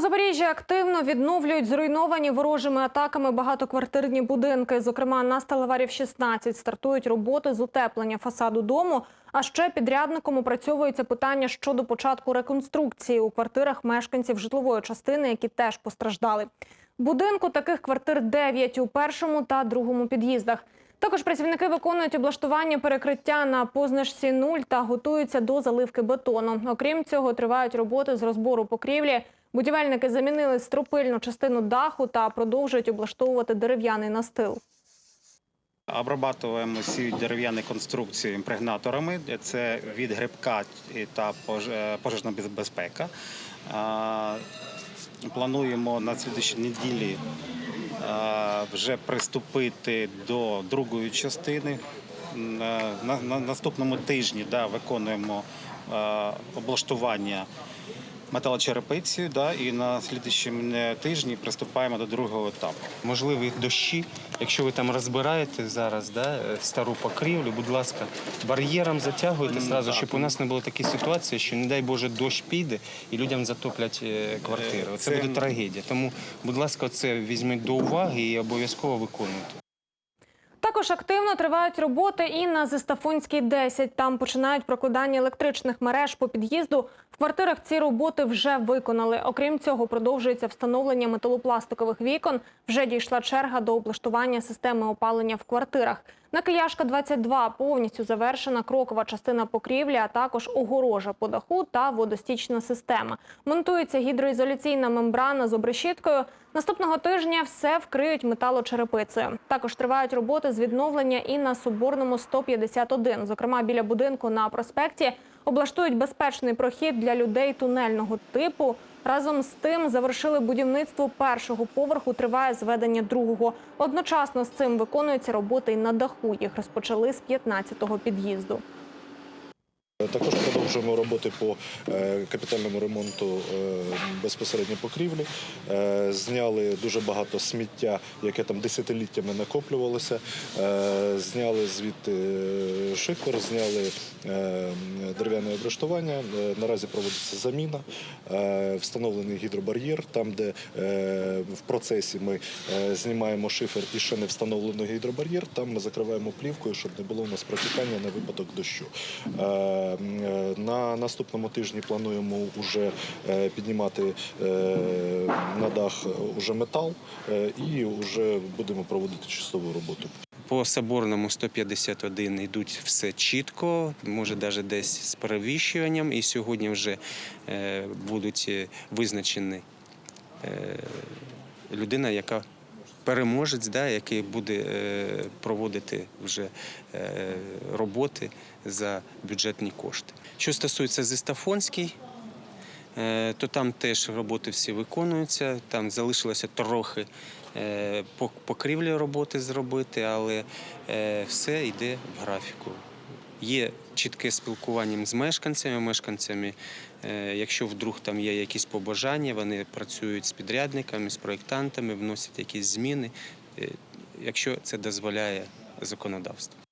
У Запоріжжі активно відновлюють зруйновані ворожими атаками багатоквартирні будинки. Зокрема, на Сталеварів 16 стартують роботи з утеплення фасаду дому. А ще підрядником опрацьовується питання щодо початку реконструкції у квартирах мешканців житлової частини, які теж постраждали. Будинку таких квартир 9 у першому та другому під'їздах. Також працівники виконують облаштування перекриття на позначці 0 та готуються до заливки бетону. Окрім цього, тривають роботи з розбору покрівлі. Будівельники замінили стропильну частину даху та продовжують облаштовувати дерев'яний настил. Обрабатуємо ці дерев'яні конструкції імпрегнаторами. Це від грибка та е, пожежна безпека. Плануємо на слідчій неділі вже приступити до другої частини. На, на, на наступному тижні да, виконуємо облаштування металочерепиці, да, і на слідчому тижні приступаємо до другого етапу. можливі дощі. Якщо ви там розбираєте зараз да, е, стару покрівлю, будь ласка, бар'єром затягуйте М, зразу, щоб у нас не було такої ситуації, що, не дай Боже, дощ піде і людям затоплять е, квартири. Е, Це це- буде трагедія. Тому, будь ласка, це візьміть до уваги і обов'язково виконуйте. Також активно тривають роботи і на Зестафонській 10. Там починають прокладання електричних мереж по під'їзду. Квартирах ці роботи вже виконали. Окрім цього, продовжується встановлення металопластикових вікон. Вже дійшла черга до облаштування системи опалення в квартирах. На Кияшка 22 повністю завершена крокова частина покрівлі, а також огорожа по даху та водостічна система. Монтується гідроізоляційна мембрана з обрешіткою. Наступного тижня все вкриють металочерепицею. Також тривають роботи з відновлення і на Соборному 151. Зокрема, біля будинку на проспекті облаштують безпечний прохід для людей тунельного типу. Разом з тим завершили будівництво першого поверху. Триває зведення другого. Одночасно з цим виконуються роботи й на даху. Їх розпочали з 15-го під'їзду. Також продовжуємо роботи по е, капітальному ремонту е, безпосередньо покрівлі. Е, Зняли дуже багато сміття, яке там десятиліттями накоплювалося. Зняли звідти шифер, зняли дерев'яне обрештування. Наразі проводиться заміна. Встановлений гідробар'єр, там, де в процесі ми знімаємо шифер і ще не встановлено гідробар'єр, там ми закриваємо плівкою, щоб не було у нас протікання на випадок дощу. Е, е, На наступному тижні плануємо вже е, піднімати на дах уже метал і вже будемо проводити часову роботу. По Соборному 151 йдуть все чітко, може навіть десь з перевіщуванням. І сьогодні вже будуть визначені людина, яка переможець, да, який буде е, проводити вже е, роботи за бюджетні кошти. Що стосується Зестафонський, Е, то там теж роботи всі виконуються. Там залишилося трохи по- покрівлі роботи зробити, але все йде в графіку. Є чітке спілкування з мешканцями. Мешканцями, е, якщо вдруг там є якісь побажання, вони працюють з підрядниками, з проєктантами, вносять якісь зміни, е, якщо це дозволяє законодавство.